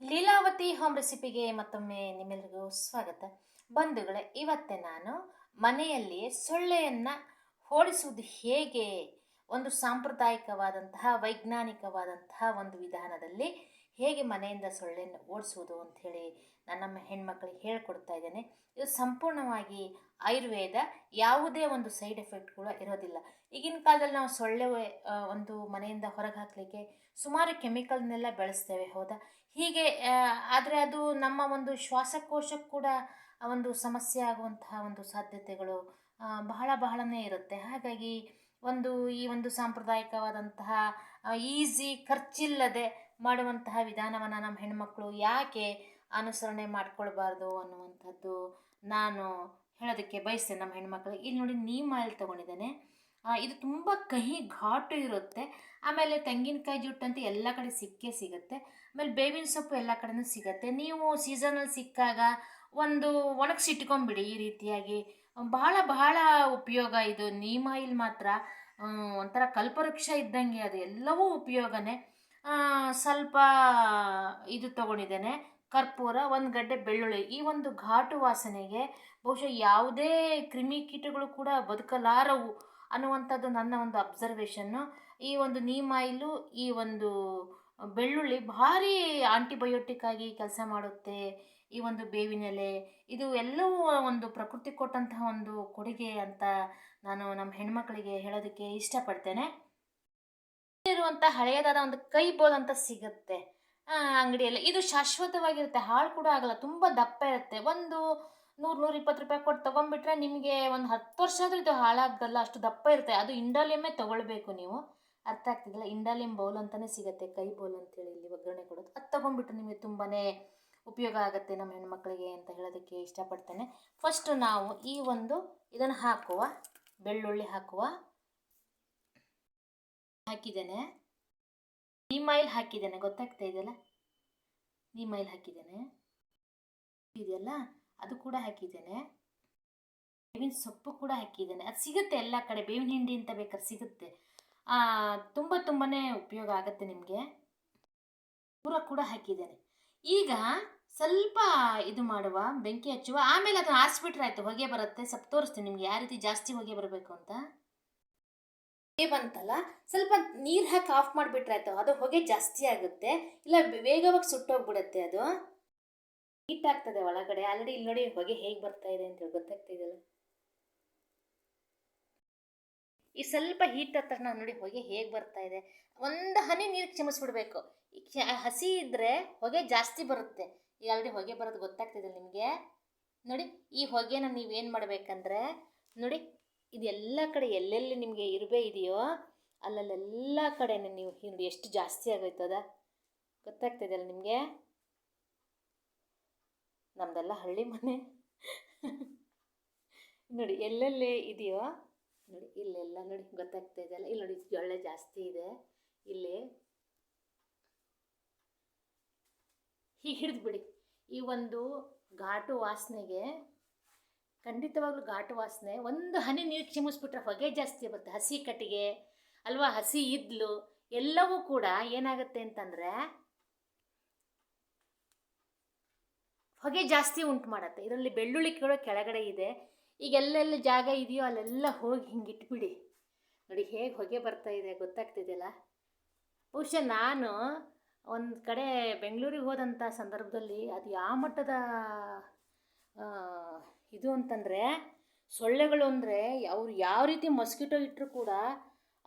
Leelavathi home ರೆಸಿಪಿಗೆ ಮತ್ತೊಮ್ಮೆ ನಿಮ್ಮೆಲ್ಲರಿಗೂ ಸ್ವಾಗತ. ಬಂಧುಗಳೇ, ಇವತ್ತೇ ನಾನು ಮನೆಯಲ್ಲಿ ಸೊಳ್ಳೆಯನ್ನು ಓಡಿಸುವುದು ಹೇಗೆ? ಒಂದು ಸಾಂಪ್ರದಾಯಿಕವಾದಂತಹ, ವೈಜ್ಞಾನಿಕವಾದಂತಹ ಒಂದು ವಿಧಾನದಲ್ಲಿ ಹೇಗೆ ಮನೆಯಿಂದ ಸೊಳ್ಳೆಯನ್ನು ಓಡಿಸುವುದು ಅಂಥೇಳಿ ನಾನು ನಮ್ಮ ಹೆಣ್ಮಕ್ಳಿಗೆ ಹೇಳ್ಕೊಡ್ತಾ ಇದ್ದೇನೆ. ಇದು ಸಂಪೂರ್ಣವಾಗಿ ಆಯುರ್ವೇದ, ಯಾವುದೇ ಒಂದು ಸೈಡ್ ಎಫೆಕ್ಟ್ ಕೂಡ ಇರೋದಿಲ್ಲ. ಈಗಿನ ಕಾಲದಲ್ಲಿ ನಾವು ಸೊಳ್ಳೆ ಒಂದು ಮನೆಯಿಂದ ಹೊರಗೆ ಹಾಕಲಿಕ್ಕೆ ಸುಮಾರು ಕೆಮಿಕಲ್ನೆಲ್ಲ ಬೆಳೆಸ್ತೇವೆ, ಹೌದಾ? ಹೀಗೆ ಆದರೆ ಅದು ನಮ್ಮ ಒಂದು ಶ್ವಾಸಕೋಶಕ್ಕೆ ಕೂಡ ಒಂದು ಸಮಸ್ಯೆ ಆಗುವಂತಹ ಒಂದು ಸಾಧ್ಯತೆಗಳು ಬಹಳ ಬಹಳನೇ ಇರುತ್ತೆ. ಹಾಗಾಗಿ ಒಂದು ಈ ಒಂದು ಸಾಂಪ್ರದಾಯಿಕವಾದಂತಹ ಈಸಿ ಖರ್ಚಿಲ್ಲದೆ ಮಾಡುವಂತಹ ವಿಧಾನವನ್ನು ನಮ್ಮ ಹೆಣ್ಮಕ್ಳು ಯಾಕೆ ಅನುಸರಣೆ ಮಾಡ್ಕೊಳ್ಬಾರ್ದು ಅನ್ನುವಂಥದ್ದು ನಾನು ಹೇಳೋದಕ್ಕೆ ಬಯಸ್ತೇನೆ ನಮ್ಮ ಹೆಣ್ಮಕ್ಳಿಗೆ. ಇಲ್ಲಿ ನೋಡಿ, ನೀಮ್ ಆಯಿಲ್ ತೊಗೊಂಡಿದ್ದೇನೆ. ಇದು ತುಂಬ ಕಹಿ ಘಾಟು ಇರುತ್ತೆ. ಆಮೇಲೆ ತೆಂಗಿನಕಾಯಿ ಅಂತ ಎಲ್ಲ ಕಡೆ ಸಿಕ್ಕೇ ಸಿಗುತ್ತೆ. ಆಮೇಲೆ ಬೇವಿನ ಸೊಪ್ಪು ಎಲ್ಲ ಕಡೆನೂ ಸಿಗುತ್ತೆ. ನೀವು ಸೀಸನಲ್ಲಿ ಸಿಕ್ಕಾಗ ಒಂದು ಒಣಗಿಸಿಟ್ಕೊಂಬಿಡಿ ಈ ರೀತಿಯಾಗಿ. ಬಹಳ ಬಹಳ ಉಪಯೋಗ ಇದು. ನೀಮ್ ಆಯಿಲ್ ಮಾತ್ರ ಒಂಥರ ಕಲ್ಪವೃಕ್ಷ ಇದ್ದಂಗೆ ಅದು ಎಲ್ಲವೂ ಉಪಯೋಗನೇ. ಸ್ವಲ್ಪ ಇದು ತಗೊಂಡಿದ್ದೇನೆ, ಕರ್ಪೂರ, ಒಂದು ಗಡ್ಡೆ ಬೆಳ್ಳುಳ್ಳಿ. ಈ ಒಂದು ಘಾಟು ವಾಸನೆಗೆ ಬಹುಶಃ ಯಾವುದೇ ಕ್ರಿಮಿಕೀಟಗಳು ಕೂಡ ಬದುಕಲಾರವು. ಅನ್ನುವಂಥದ್ದು ನನ್ನ ಒಂದು ಅಬ್ಸರ್ವೇಷನ್ನು ಈ ಒಂದು ನೀಮ್ ಆಯಿಲು ಈ ಒಂದು ಬೆಳ್ಳುಳ್ಳಿ ಭಾರಿ ಆಂಟಿಬಯೋಟಿಕ್ ಆಗಿ ಕೆಲಸ ಮಾಡುತ್ತೆ. ಈ ಒಂದು ಬೇವಿನೆಲೆ, ಇದು ಎಲ್ಲವೂ ಒಂದು ಪ್ರಕೃತಿ ಕೊಟ್ಟಂತಹ ಒಂದು ಕೊಡುಗೆ ಅಂತ ನಾನು ನಮ್ಮ ಹೆಣ್ಮಕ್ಳಿಗೆ ಹೇಳೋದಕ್ಕೆ ಇಷ್ಟಪಡ್ತೇನೆ. ಇರುವಂಥ ಹಳೆಯದಾದ ಒಂದು ಕೈ ಬೋಲ್ ಅಂತ ಸಿಗುತ್ತೆ. ಅಂಗಡಿಯಲ್ಲಿ. ಇದು ಶಾಶ್ವತವಾಗಿರುತ್ತೆ. ಹಾಳು ಕೂಡ ಆಗಲ್ಲ. ತುಂಬ ದಪ್ಪ ಇರುತ್ತೆ. ಒಂದು ನೂರು ನೂರ ಇಪ್ಪತ್ತು ರೂಪಾಯಿ ಕೊಟ್ಟು ತೊಗೊಂಡ್ಬಿಟ್ರೆ ನಿಮಗೆ ಒಂದು ಹತ್ತು ವರ್ಷ ಆದರೂ ಇದು ಹಾಳಾಗಲ್ಲ ಅಷ್ಟು ದಪ್ಪ ಇರುತ್ತೆ. ಅದು ಇಂಡಾಲಿಯಮ್ಮೇ ತಗೊಳ್ಬೇಕು ನೀವು. ಅರ್ಥ ಆಗ್ತಿದ್ದಿಲ್ಲ ಇಂಡಾಲಿಯಂ ಬೌಲ್ ಅಂತಲೇ ಸಿಗುತ್ತೆ, ಕೈ ಬೌಲ್ ಅಂತೇಳಿ ಇಲ್ಲಿ ಒಗ್ಗರಣೆ ಕೊಡೋದು. ಅದು ತೊಗೊಂಡ್ಬಿಟ್ರೆ ನಿಮಗೆ ತುಂಬಾ ಉಪಯೋಗ ಆಗುತ್ತೆ ನಮ್ಮ ಹೆಣ್ಮಕ್ಳಿಗೆ ಅಂತ ಹೇಳೋದಕ್ಕೆ ಇಷ್ಟಪಡ್ತೇನೆ. ಫಸ್ಟು ನಾವು ಈ ಒಂದು ಇದನ್ನು ಹಾಕುವ, ಬೆಳ್ಳುಳ್ಳಿ ಹಾಕುವ. ಹಾಕಿದ್ದೇನೆ. ನೀಮ್ ಆಯಿಲ್ ಹಾಕಿದ್ದೇನೆ. ಗೊತ್ತಾಗ್ತಾ ಇದೆಯಲ್ಲ? ನೀಮ್ ಆಯಿಲ್ ಹಾಕಿದ್ದೇನೆ. ಇದೆಯಲ್ಲ? ಅದು ಕೂಡ ಹಾಕಿದ್ದೇನೆ. ಬೇವಿನ ಸೊಪ್ಪು ಕೂಡ ಹಾಕಿದ್ದೇನೆ. ಅದು ಸಿಗುತ್ತೆ ಎಲ್ಲ ಕಡೆ, ಬೇವಿನ ಹಿಂಡಿ ಅಂತ ಬೇಕಾದ್ರೆ ಸಿಗುತ್ತೆ. ತುಂಬ ತುಂಬಾ ಉಪಯೋಗ ಆಗುತ್ತೆ ನಿಮಗೆ. ಪೂರ ಕೂಡ ಹಾಕಿದ್ದೇನೆ. ಈಗ ಸ್ವಲ್ಪ ಇದು ಮಾಡುವ, ಬೆಂಕಿ ಹಚ್ಚುವ, ಆಮೇಲೆ ಅದನ್ನು ಆರಿಸ್ಬಿಟ್ರೆ ಆಯಿತು, ಹೊಗೆ ಬರುತ್ತೆ. ಸ್ವಲ್ಪ ತೋರಿಸ್ತೀನಿ ನಿಮ್ಗೆ ಯಾವ ರೀತಿ ಜಾಸ್ತಿ ಹೊಗೆ ಬರಬೇಕು ಅಂತ. ಹೊಗೆ ಬಂತಲ್ಲ, ಸ್ವಲ್ಪ ನೀರು ಹಾಕಿ ಆಫ್ ಮಾಡಿಬಿಟ್ರೆ ಆಯಿತು, ಅದು ಹೊಗೆ ಜಾಸ್ತಿ ಆಗುತ್ತೆ. ಇಲ್ಲ, ವೇಗವಾಗಿ ಸುಟ್ಟೋಗ್ಬಿಡುತ್ತೆ ಅದು. ಹೀಟ್ ಆಗ್ತದೆ ಒಳಗಡೆ. ಆಲ್ರೆಡಿ ಇಲ್ಲಿ ನೋಡಿ ಹೊಗೆ ಹೇಗೆ ಬರ್ತಾ ಇದೆ ಅಂತ ಹೇಳಿ ಗೊತ್ತಾಗ್ತಾ ಈ ಸ್ವಲ್ಪ ಹೀಟ್ ಆದ ತಕ್ಷಣ ನೋಡಿ ಹೊಗೆ ಹೇಗೆ ಬರ್ತಾ ಇದೆ. ಒಂದು ಹನಿ ನೀರು ಚಿಮಿಸ್ಬಿಡ್ಬೇಕು ಹಸಿ ಇದ್ದರೆ ಹೊಗೆ ಜಾಸ್ತಿ ಬರುತ್ತೆ. ಈಗ ಆಲ್ರೆಡಿ ಹೊಗೆ ಬರೋದು ಗೊತ್ತಾಗ್ತಿದೆ ನಿಮಗೆ. ನೋಡಿ, ಈ ಹೊಗೆನ ನೀವೇನು ಮಾಡಬೇಕಂದ್ರೆ, ನೋಡಿ, ಇದು ಎಲ್ಲ ಕಡೆ ಎಲ್ಲೆಲ್ಲಿ ನಿಮಗೆ ಇರುವೆ ಇದೆಯೋ, ಅಲ್ಲಲ್ಲೆಲ್ಲ ಕಡೆ ನೀವು ಎಷ್ಟು ಜಾಸ್ತಿ ಆಗೋಯ್ತದ ಗೊತ್ತಾಗ್ತಿದೆಯಲ್ಲ ನಿಮಗೆ? ನಮ್ಮದೆಲ್ಲ ಹಳ್ಳಿ ಮನೆ. ನೋಡಿ, ಎಲ್ಲೆಲ್ಲಿ ಇದೆಯೋ, ನೋಡಿ, ಇಲ್ಲೆಲ್ಲ ನೋಡಿ, ಗೊತ್ತಾಗ್ತಾ ಇದೆಯಲ್ಲ ಇಲ್ಲಿ ನೋಡಿ ಜೊಳ್ಳೆ ಜಾಸ್ತಿ ಇದೆ. ಇಲ್ಲಿ ಹೀಗೆ ಹಿಡಿದ್ಬಿಡಿ. ಈ ಒಂದು ಘಾಟು ವಾಸನೆಗೆ, ಖಂಡಿತವಾಗ್ಲೂ ಘಾಟು ವಾಸನೆ, ಒಂದು ಹನಿ ನೀರು ಚಿಮಿಸ್ಬಿಟ್ರೆ ಹೊಗೆ ಜಾಸ್ತಿ ಬರುತ್ತೆ. ಹಸಿ ಕಟ್ಟಿಗೆ, ಅಲ್ವಾ? ಹಸಿ ಇದ್ಲು, ಎಲ್ಲವೂ ಕೂಡ ಏನಾಗುತ್ತೆ ಅಂತಂದರೆ ಹೊಗೆ ಜಾಸ್ತಿ ಉಂಟು ಮಾಡುತ್ತೆ. ಇದರಲ್ಲಿ ಬೆಳ್ಳುಳ್ಳಿ ಕೂಡ ಕೆಳಗಡೆ ಇದೆ. ಈಗ ಎಲ್ಲೆಲ್ಲಿ ಜಾಗ ಇದೆಯೋ ಅಲ್ಲೆಲ್ಲ ಹೋಗಿ ಹಿಂಗೆ ಇಟ್ಬಿಡಿ. ನೋಡಿ ಹೇಗೆ ಹೊಗೆ ಬರ್ತಾ ಇದೆ ಗೊತ್ತಾಗ್ತಿದೆಯಲ್ಲ? ಬಹುಶಃ ನಾನು ಒಂದು ಕಡೆ ಬೆಂಗಳೂರಿಗೆ ಹೋದಂಥ ಸಂದರ್ಭದಲ್ಲಿ ಅದು ಯಾವ ಮಟ್ಟದ ಇದು ಅಂತಂದರೆ ಸೊಳ್ಳೆಗಳು ಅಂದರೆ ಅವ್ರು ಯಾವ ರೀತಿ ಮಸ್ಕಿಟೋ ಇಟ್ಟರು ಕೂಡ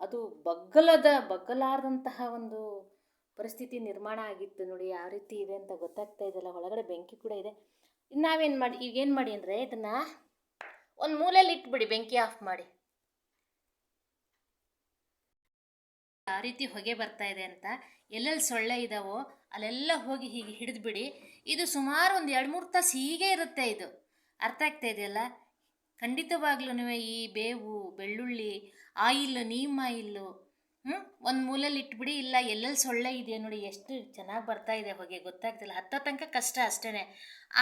ಅದು ಬಗ್ಗಲದ, ಬಗ್ಗಲಾರದಂತಹ ಒಂದು ಪರಿಸ್ಥಿತಿ ನಿರ್ಮಾಣ ಆಗಿತ್ತು ನೋಡಿ, ಯಾವ ರೀತಿ ಇದೆ ಅಂತ ಗೊತ್ತಾಗ್ತಾ ಇದೆಲ್ಲ ಒಳಗಡೆ ಬೆಂಕಿ ಕೂಡ ಇದೆ. ನಾವೇನು ಮಾಡಿ ಈಗೇನು ಮಾಡಿ ಅಂದರೆ ಇದನ್ನು ಒಂದು ಮೂಲೆಯಲ್ಲಿ ಇಟ್ಬಿಡಿ, ಬೆಂಕಿ ಆಫ್ ಮಾಡಿ. ಯಾವ ರೀತಿ ಹೊಗೆ ಬರ್ತಾ ಇದೆ ಅಂತ. ಎಲ್ಲೆಲ್ಲಿ ಸೊಳ್ಳೆ ಇದಾವೋ, ಅಲ್ಲೆಲ್ಲ ಹೋಗಿ ಹೀಗೆ ಹಿಡಿದ್ಬಿಡಿ. ಇದು ಸುಮಾರು ಒಂದು ಎರಡು ಮೂರು ತಾಸು ಹೀಗೆ ಇರುತ್ತೆ ಇದು. ಅರ್ಥ ಆಗ್ತಾ ಇದೆಯಲ್ಲ? ಖಂಡಿತವಾಗ್ಲೂ ಈ ಬೇವು, ಬೆಳ್ಳುಳ್ಳಿ, ಆಯಿಲ್, ನೀಮ್ ಆಯಿಲ್ಲು ಹ್ಞೂ ಒಂದು ಮೂಲಲ್ಲಿ ಇಟ್ಬಿಡಿ, ಇಲ್ಲ ಎಲ್ಲೆಲ್ಲಿ ಸೊಳ್ಳೆ ಇದೆಯಾ ನೋಡಿ, ಎಷ್ಟು ಚೆನ್ನಾಗಿ ಬರ್ತಾ ಇದೆ ಹೊಗೆ, ಗೊತ್ತಾಗ್ತಿಲ್ಲ. ಹತ್ತೋ ತನಕ ಕಷ್ಟ ಅಷ್ಟೇ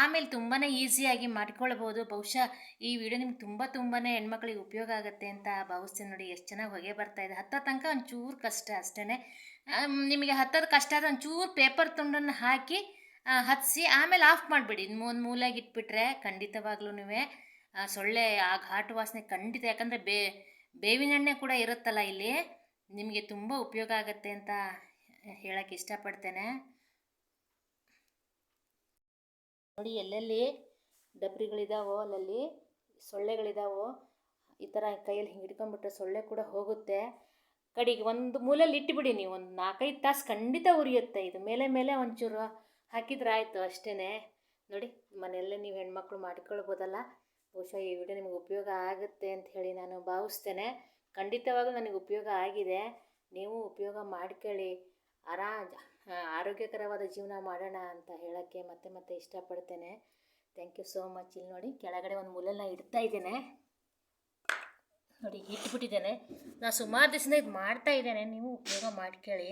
ಆಮೇಲೆ ತುಂಬಾ ಈಸಿಯಾಗಿ ಮಾಡ್ಕೊಳ್ಬೋದು. ಬಹುಶಃ ಈ ವಿಡಿಯೋ ನಿಮ್ಗೆ ತುಂಬ ತುಂಬಾ ಹೆಣ್ಮಕ್ಳಿಗೆ ಉಪಯೋಗ ಆಗುತ್ತೆ ಅಂತ ಭಾವಿಸ್ತೀನಿ ನೋಡಿ, ಎಷ್ಟು ಚೆನ್ನಾಗಿ ಹೊಗೆ ಬರ್ತಾ ಇದೆ. ಹತ್ತೋ ತನಕ ಒಂಚೂರು ಕಷ್ಟ ಅಷ್ಟೇ ನಿಮಗೆ ಹತ್ತೋದು ಕಷ್ಟ ಆದರೆ ಒಂಚೂರು ಪೇಪರ್ ತುಂಡನ್ನು ಹಾಕಿ ಹತ್ತಿಸಿ ಆಮೇಲೆ ಆಫ್ ಮಾಡಿಬಿಡಿ. ಒಂದು ಮೂಲಾಗಿ ಇಟ್ಬಿಟ್ರೆ ಖಂಡಿತವಾಗ್ಲೂ ಸೊಳ್ಳೆ ಆ ಘಾಟು ವಾಸನೆ ಖಂಡಿತ. ಯಾಕಂದರೆ ಬೇ, ಬೇವಿನ ಎಣ್ಣೆ ಕೂಡ ಇರುತ್ತಲ್ಲ ಇಲ್ಲಿ. ನಿಮಗೆ ತುಂಬ ಉಪಯೋಗ ಆಗುತ್ತೆ ಅಂತ ಹೇಳಕ್ಕೆ ಇಷ್ಟಪಡ್ತೇನೆ. ನೋಡಿ, ಎಲ್ಲೆಲ್ಲಿ ಡಬ್ರಿಗಳಿದಾವೋ, ಅಲ್ಲಲ್ಲಿ ಸೊಳ್ಳೆಗಳಿದಾವೋ, ಈ ಥರ ಕೈಯಲ್ಲಿ ಹಿಂಗೆ ಹಿಡ್ಕೊಂಡ್ಬಿಟ್ರೆ ಸೊಳ್ಳೆ ಕೂಡ ಹೋಗುತ್ತೆ. ಕಡೆಗೆ ಒಂದು ಮೂಲೆಯಲ್ಲಿ ಇಟ್ಟುಬಿಡಿ ನೀವು, ಒಂದು ನಾಲ್ಕೈದು ತಾಸು ಖಂಡಿತ ಉರಿಯುತ್ತೆ. ಇದು ಮೇಲೆ ಮೇಲೆ ಒಂಚೂರು ಹಾಕಿದ್ರೆ ಆಯಿತು ಅಷ್ಟೇ ನೋಡಿ, ಮನೆಯಲ್ಲೇ ನೀವು ಹೆಣ್ಮಕ್ಳು ಮಾಡಿಕೊಳ್ಬೋದಲ್ಲ, ಬಹುಶಃ ಈ ವಿಡಿಯೋ ನಿಮಗೆ ಉಪಯೋಗ ಆಗುತ್ತೆ ಅಂತ ಹೇಳಿ ನಾನು ಭಾವಿಸ್ತೇನೆ. ಖಂಡಿತವಾಗೂ ನನಗೆ ಉಪಯೋಗ ಆಗಿದೆ. ನೀವು ಉಪಯೋಗ ಮಾಡ್ಕೊಳ್ಳಿ. ಆರಾ ಆರೋಗ್ಯಕರವಾದ ಜೀವನ ಮಾಡೋಣ ಅಂತ ಹೇಳೋಕ್ಕೆ ಮತ್ತೆ ಮತ್ತೆ ಇಷ್ಟಪಡ್ತೇನೆ. ಥ್ಯಾಂಕ್ ಯು ಸೋ ಮಚ್ ಇಲ್ಲಿ ನೋಡಿ, ಕೆಳಗಡೆ ಒಂದು ಮೂಲೆಲ್ಲ ಇಡ್ತಾ ಇದ್ದೇನೆ. ನೋಡಿ, ಇಟ್ಬಿಟ್ಟಿದ್ದೇನೆ. ನಾನು ಸುಮಾರು ದಿವಸದಿಂದ ಇದು ಮಾಡ್ತಾ ಇದ್ದೇನೆ. ನೀವು ಉಪಯೋಗ ಮಾಡ್ಕೊಳ್ಳಿ.